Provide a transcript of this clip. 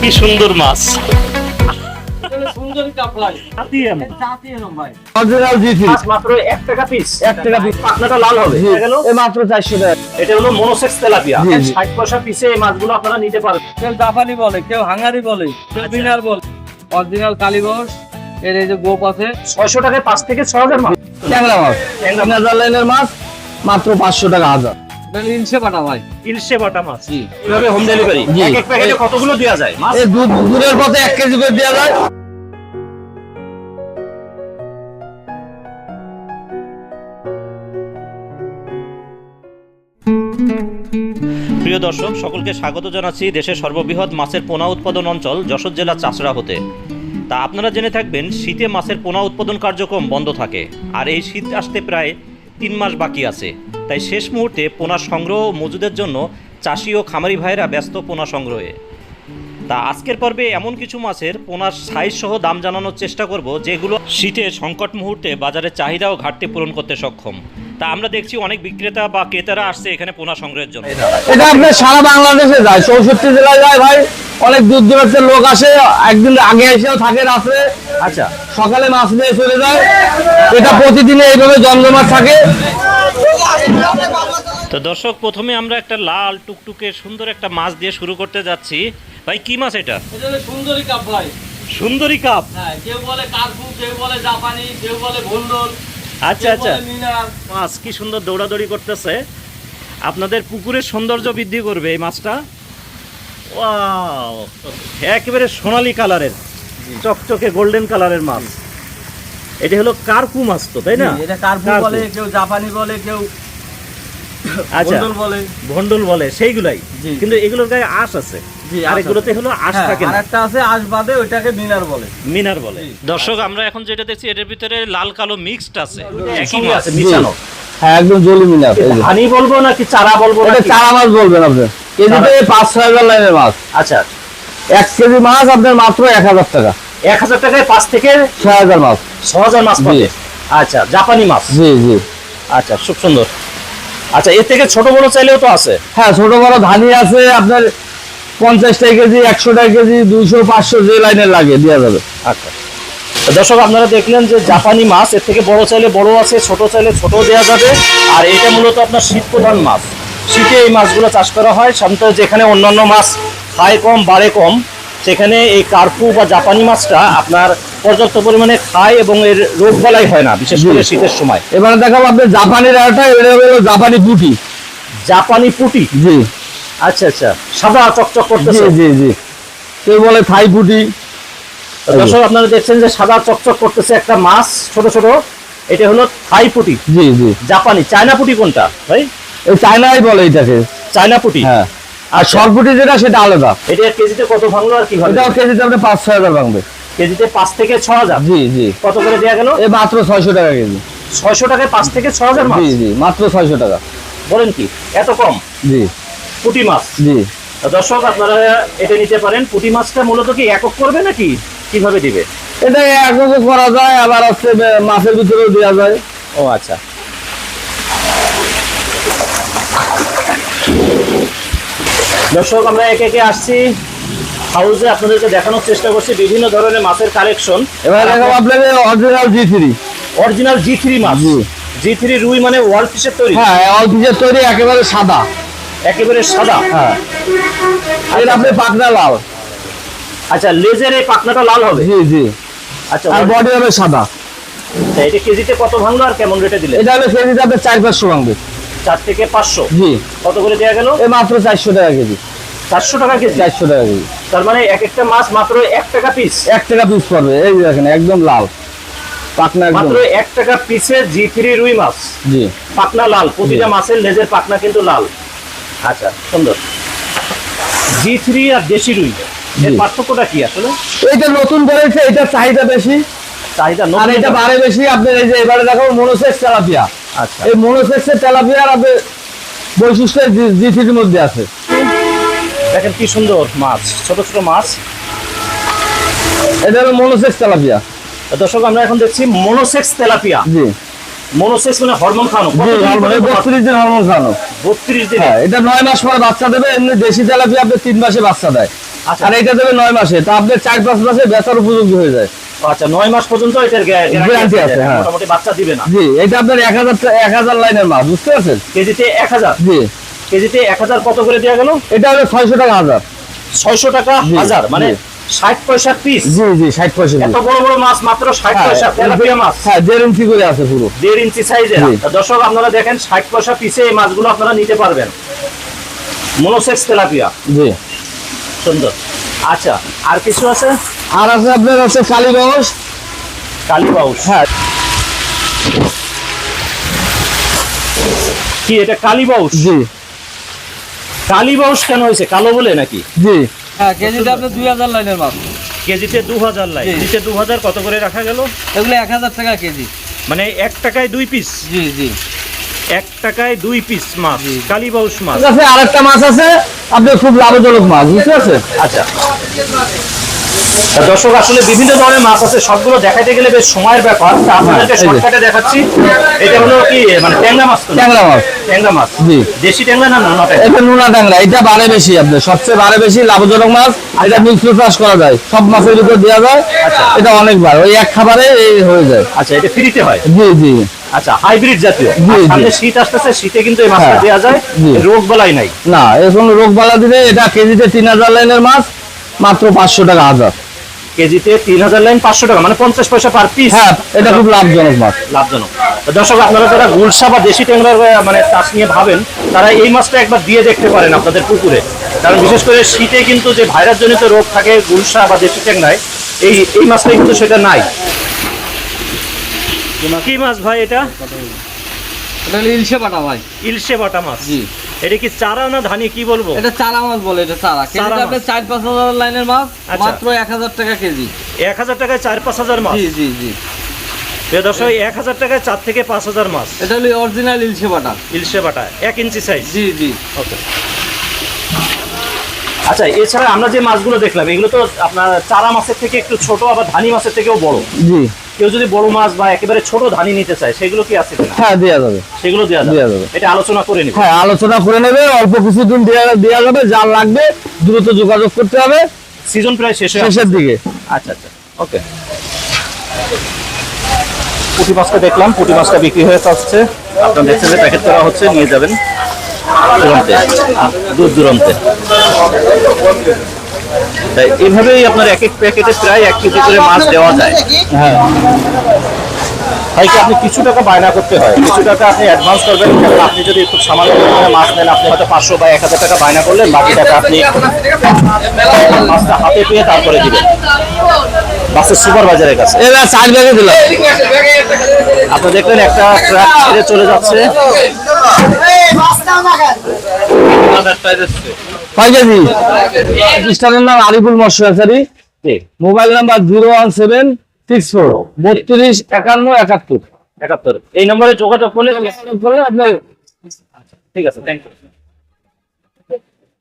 কি সুন্দর মাছ। আপনারা নিতে পারবেন। কেউ জাপানি বলে কেউ হাঙ্গারি বলে কেউ বিনার বলে। অরিজিনাল কালীবস এর এই যে গোপ আছে। ছয়শো টাকায় পাঁচ থেকে ছ হাজার মাছ। ট্যাংরা মাছ। ট্যাংরা মাছ। নেদারল্যান্ডের মাছ মাত্র পাঁচশো টাকা হাজার। এটা ইনসে ভাই। ইলশে বাটা মাছ। কীভাবে হোম ডেলিভারি এক এক প্যাকেটে কতগুলো দেওয়া যায়? মাছ? এই দুধ দুধের পথে এক কেজি করে দেওয়া যায়। প্রিয় দর্শক সকলকে স্বাগত জানাচ্ছি দেশের সর্ববৃহৎ মাছের পোনা উৎপাদন অঞ্চল যশোর জেলা চাষড়া হতে। তা আপনারা জেনে থাকবেন শীতে মাছের পোনা উৎপাদন কার্যক্রম বন্ধ থাকে। আর এই শীত আসতে প্রায় তিন মাস বাকি আছে। তাই শেষ মুহূর্তে পোনা সংগ্রহ মজুদের জন্য চাষি ও খামারি ভাইরা ব্যস্ত পোনা সংগ্রহে। তা আজকের পর্বে এমন কিছু মাছের পোনার সাইজ সহ দাম জানানোর চেষ্টা করব, যেগুলো শীতের সংকট মুহূর্তে বাজারে চাহিদা ও ঘাটতি পূরণ করতে সক্ষম। তা আমরা দেখছি অনেক বিক্রেতা বা ক্রেতারা আসছে এখানে পোনা সংগ্রহের জন্য। এটা আপনার সারা বাংলাদেশে যায় চৌষট্টি জেলায় যায় ভাই অনেক দূর দূরান্তের লোক আসে একদিন আগে এসেও থাকে রাত্রে। আচ্ছা সকালে মাছ নিয়ে চলে যায় এটা প্রতিদিনে এইভাবে জমজমাট থাকে। তো দর্শক প্রথমে আমরা একটা লাল টুকটুকে সুন্দর একটা মাছ দিয়ে শুরু করতে যাচ্ছি। ভাই কি মাছ এটা? এটা সুন্দরী কাপ ভাই। সুন্দরী কাপ? হ্যাঁ কেউ বলে কার্পু কেউ বলে জাপানি কেউ বলে ভন্ডল আচ্ছা আচ্ছা। মাছ কি সুন্দর দৌড়াদৌড়ি করতেছে। আপনাদের পুকুরের সৌন্দর্য বৃদ্ধি করবে এই মাছটা। ওয়াও একেবারে সোনালী কালারের চকচকে গোল্ডেন কালারের মাছ। এটা হলো কার্পু মাছ তো তাই না? এটা কার্পু। বলে কেউ জাপানি বলে কেউ আচ্ছা। বলে। ভন্ডল বলে সেইগুলাই। কিন্তু এগুলোর গায়ে আশ আছে। জি, আর আঁশ এগুলোতে হলো আঁশ থাকে না। একটা আছে আশ বাদে ওইটাকে মিনার বলে। মিনার বলে। দর্শক আমরা এখন যেটা দেখছি এটার ভিতরে লাল কালো মিক্সড আছে। একই আছে মিশানো। হ্যাঁ একদম জলি মিলাপ হানি বলব নাকি চারা বলব এটা চারা মাছ বলবেন আপনি। কেজিতে পাঁচ ছয় হাজার লাইনের মাছ। আচ্ছা। এক কেজি মাছ আপনার মাত্র এক হাজার টাকা। এক হাজার টাকায় পাঁচ থেকে ছয় হাজার মাছ। ছ হাজার মাছ পাবে। আচ্ছা জাপানি মাছ? জি জি। আচ্ছা খুব সুন্দর। আচ্ছা এর থেকে ছোট বড় চাইলেও তো আছে। হ্যাঁ ছোট বড় ধানি আছে আপনার পঞ্চাশ টাকা কেজি একশো টাকা কেজি দুইশো পাঁচশো যে লাইনের লাগে দেওয়া যাবে। আচ্ছা। দর্শক আপনারা দেখলেন যে জাপানি মাছ এর থেকে বড় চাইলে বড় আছে ছোট চাইলে ছোট দেওয়া যাবে। আর এটা মূলত আপনার শীত প্রধান মাছ। শীতে এই মাছগুলো চাষ করা হয়। সাধারণত যেখানে অন্যান্য মাছ খায় কম বাড়ে কম সেখানে এই কার্পু বা জাপানি মাছটা আপনার পর্যাপ্ত পরিমাণে খায় এবং এর রোগ বালাই হয় না বিশেষ করে শীতের সময়। এবারে দেখাবো আপনার জাপানির একটা এটা হলো জাপানি পুটি। জাপানি পুটি? জি। আচ্ছা আচ্ছা। সাদা চকচক করতেছে? জি জি কেউ বলে থাই পুটি। দর্শক আপনারা দেখছেন যে সাদা চকচক করতেছে একটা মাছ ছোট ছোট। এটা হলো থাই পুটি। জি জি। জাপানি। চায়না পুটি কোনটা ভাই? এই চায়নাই বলে এটাকে। চায়না পুটি? হ্যাঁ। আর সরপুটি যেটা সেটা আলাদা। এটা কেজিতে কত ভাঙলো আর কি ভাঙলো এটাও কেজিতে আপনি পাঁচ ছয় হাজার ভাঙবে। কেজিতে পাঁচ থেকে ছ হাজার? জি জি। কত করে দেওয়া গেল? এ মাত্র ছয়শো টাকা কেজি। ছয়শো টাকায় পাঁচ থেকে ছ হাজার মাছ? জি জি। মাত্র ছয়শো টাকা। বলেন কি এত কম? জি। পুটি মাছ? জি। দর্শক আপনারা এটা নিতে পারেন। পুটি মাছটা মূলত কি একক করবে নাকি কীভাবে দিবে? এটা একভাবে করা যায় আবার বে- মাছের ভিতরেও দেওয়া যায়। ও আচ্ছা। দর্শক আমরা একে একে আসছি। হাউসে আপনাদেরকে দেখানোর চেষ্টা করছি বিভিন্ন ধরনের মাছের কালেকশন। এবার দেখাবো আপনাকে original G three original G three মাছ। জি। থ্রি রুই মানে ওয়ার্ল্ড ফিশের তৈরি? হ্যাঁ অফিসের তৈরি একেবারে সাদা। একেবারে সাদা। হ্যাঁ। এর আপনি পাকনা লাল। আচ্ছা লেজের এই পাখনাটা লাল হবে? জি জি। আচ্ছা আর বডি হবে সাদা। আচ্ছা, এটা কেজিতে কত ভাঙলো আর কেমন রেটে দিলে এটা হলো কেজিতে আপনার চার পাঁচশো ভাঙবে। চার থেকে পাঁচশো? জি। কত করে দেওয়া গেল? এ মাত্র চারশো টাকা কেজি। চারশো টাকা কেজি? চারশো টাকা কেজি। তার মানে এক একটা মাছ মাত্র এক টাকা পিস এক টাকা পিস পড়বে। এই দেখেন একদম লাল। পাকনা মাত্র এক টাকা পিসে জি থ্রি রুই মাছ। জি। পাকনা লাল। প্রতিটা মাছের লেজের পাকনা কিন্তু লাল। আচ্ছা সুন্দর। জি থ্রি আর দেশি রুই এর। পার্থক্যটা কি আসলে? এইটা নতুন করেছে এটা চাহিদা বেশি। চাহিদা আর নতুন এটা বাড়ে বেশি আপনার এই যে এবারে মনোসেক্স তেলাপিয়া। আচ্ছা। এই মনোসেক্সের তেলাপিয়ার আপনার জি থ্রির মধ্যে আছে। দেখেন কি সুন্দর মাছ ছোট ছোট মাছ। এটা হলো মনোসেক্স তেলাপিয়া। দর্শক আমরা এখন দেখছি মনোসেক্স তেলাপিয়া। জি। মনোসেক্স মানে হরমোন খাওয়ানো। জি হরমোন বত্রিশ দিন হরমোন খাওয়ানো। দিনে? হ্যাঁ এটা নয় মাস পরে বাচ্চা দেবে এমনি দেশি তেলাপিয়া আপনি তিন মাসে বাচ্চা দেয়। আচ্ছা। আর এটা দেবে নয় মাসে তা আপনার চার পাঁচ মাসে বেচার উপযোগী হয়ে যায়। আচ্ছা নয় মাস পর্যন্ত এটার আছে, হ্যাঁ। মোটামুটি বাচ্চা দিবে না। জি এটা আপনার এক হাজার এক হাজার লাইনের মাছ বুঝতে পারছেন? কেজিতে এক হাজার? জি। কেজিতে এক হাজার কত করে দেওয়া গেল? এটা হলো ছয়শো টাকা হাজার। ছয়শো টাকা হাজার মানে জি। ষাট পয়সা পিস জি জি ষাট পয়সা এত বড় বড় মাছ মাত্র ষাট হ্যাঁ, পয়সা তেলাপিয়া মাছ। হ্যাঁ ইঞ্চি করে আছে পুরো। ইঞ্চি সাইজের। দর্শক আপনারা দেখেন ষাট পয়সা পিসে এই মাছগুলো আপনারা নিতে পারবেন। Monosex tilapia. জি। সুন্দর। আচ্ছা আর কিছু আছে? আর আছে আপনার হচ্ছে কালীবাউস কালীবাউস হ্যাঁ। কি এটা কালীবাউস জি। কালীবাউস কেন হয়েছে? কালো বলে নাকি? জি। হ্যাঁ কেজিতে আপনি দুই হাজার লাইনের মাছ কেজিতে দু হাজার লাই। জি। দু হাজার কত করে রাখা গেল? এগুলো এক হাজার টাকা কেজি। মানে এক টাকায় দুই পিস? জি জি। এক টাকায় দুই পিস মাছ। কালীবাউস মাছ। আছে আরেকটা মাছ আছে আপনার খুব লাভজনক মাছ বুঝতে পারছেন? আচ্ছা। দর্শক আসলে বিভিন্ন ধরনের মাছ আছে সবগুলো দেখাতে গেলে বেশ সময়ের ব্যাপার। আপনাদেরকে হ্যাঁ। শর্টকাটে দেখাচ্ছি। এটা হলো কি মানে ট্যাংরা মাছ ট্যাংরা মাছ। ট্যাংরা মাছ। জি। দেশি ট্যাংরা না নোনা ট্যাংরা? এটা নুনা ট্যাংরা এটা বারে বেশি আপনার সবচেয়ে বারে বেশি লাভজনক মাছ এটা মিশ্র চাষ করা যায় সব মাছের ভিতর দেওয়া যায় এটা অনেকবার ওই এক খাবারে এই হয়ে যায়। আচ্ছা এটা ফ্রিতে হয়? জি জি। আচ্ছা হাইব্রিড জাতীয়। সামনে শীত আসতেছে শীতে কিন্তু এই মাছটা হ্যাঁ। দেওয়া যায় রোগ বালাই নাই। না এর কোনো রোগ বালা দিলে এটা কেজিতে তিন হাজার লাইনের মাছ মাত্র পাঁচশো টাকা হাজার। কেজিতে তিন হাজার লাইন পাঁচশো টাকা মানে পঞ্চাশ পয়সা পার পিস হ্যাঁ এটা খুব লাভজনক মাছ। লাভজনক। তো দর্শক আপনারা যারা গুলশা বা দেশি ট্যাংরার মানে চাষ নিয়ে ভাবেন তারা এই মাছটা একবার দিয়ে দেখতে পারেন আপনাদের পুকুরে। কারণ বিশেষ করে শীতে কিন্তু যে ভাইরাস জনিত রোগ থাকে গুলশা বা দেশি ট্যাংরায় এই এই মাছটাই কিন্তু সেটা নাই। কি মাছ ভাই এটা? এটা ইলশে বাটা ভাই। ইলশে বাটা মাছ। জি। এটা কি চারা না ধানি কি বলব? এটা চারা মাছ বলে এটা চারা। কেজিতে আপনি। চার পাঁচ হাজার লাইনের মাছ আচ্ছা। মাত্র এক হাজার টাকা কেজি। এক হাজার টাকায় চার পাঁচ হাজার মাছ? জি জি জি। দর্শক এক হাজার টাকায় চার থেকে পাঁচ হাজার মাছ। এটা হলো অরিজিনাল ইলশে বাটা। ইলশে বাটা এক ইঞ্চি সাইজ জি জি। ওকে আচ্ছা এছাড়া আমরা যে মাছগুলো দেখলাম এগুলো তো আপনার চারা মাছের থেকে একটু ছোট আবার ধানি মাছের থেকেও বড়। জি। কেউ যদি বড় মাছ বা একেবারে ছোট ধানি নিতে চায় সেগুলো কি আছে হ্যাঁ দেওয়া যাবে। সেগুলো দেওয়া দেয়া যাবে। এটা আলোচনা করে নিব। হ্যাঁ আলোচনা করে নেবে অল্প কিছুদিন দেওয়া দেওয়া যাবে যা লাগবে দ্রুত যোগাযোগ করতে হবে। সিজন প্রায় শেষ হয়ে শেষের দিকে। আচ্ছা আচ্ছা। ওকে। পুঁটি মাছটা দেখলাম পুঁটি মাছটা বিক্রি হয়ে যাচ্ছে। আপনার দেখছেন যে প্যাকেট করা হচ্ছে নিয়ে যাবেন। দূর দূরান্তে দূর দূরান্তে। তাই এভাবেই আপনার এক এক প্যাকেটে প্রায় এক কেজি করে মাছ দেওয়া যায়। হ্যাঁ। ভাই কি আপনি কিছু টাকা বায়না করতে হয়? কিছু টাকা আপনি অ্যাডভান্স করবেন? আপনি যদি একটু সামান্য পরিমাণে মাছ নেন আপনি হয়তো পাঁচশো বা এক হাজার টাকা বায়না করলেন বাকি টাকা আপনি মাছটা হাতে পেয়ে তারপরে দিবেন। বাসের সুপারভাইজারের কাছে। এবার চার ব্যাগে দিলাম। আপনি দেখলেন একটা ট্রাক ছেড়ে চলে যাচ্ছে। প্রতিষ্ঠানের নাম আরিফুল মশারি mobile number zero one seven six four বত্রিশ একান্ন একাত্তর। একাত্তর। এই নম্বরে যোগাযোগ করলে আপনার ঠিক আছে থ্যাংক ইউ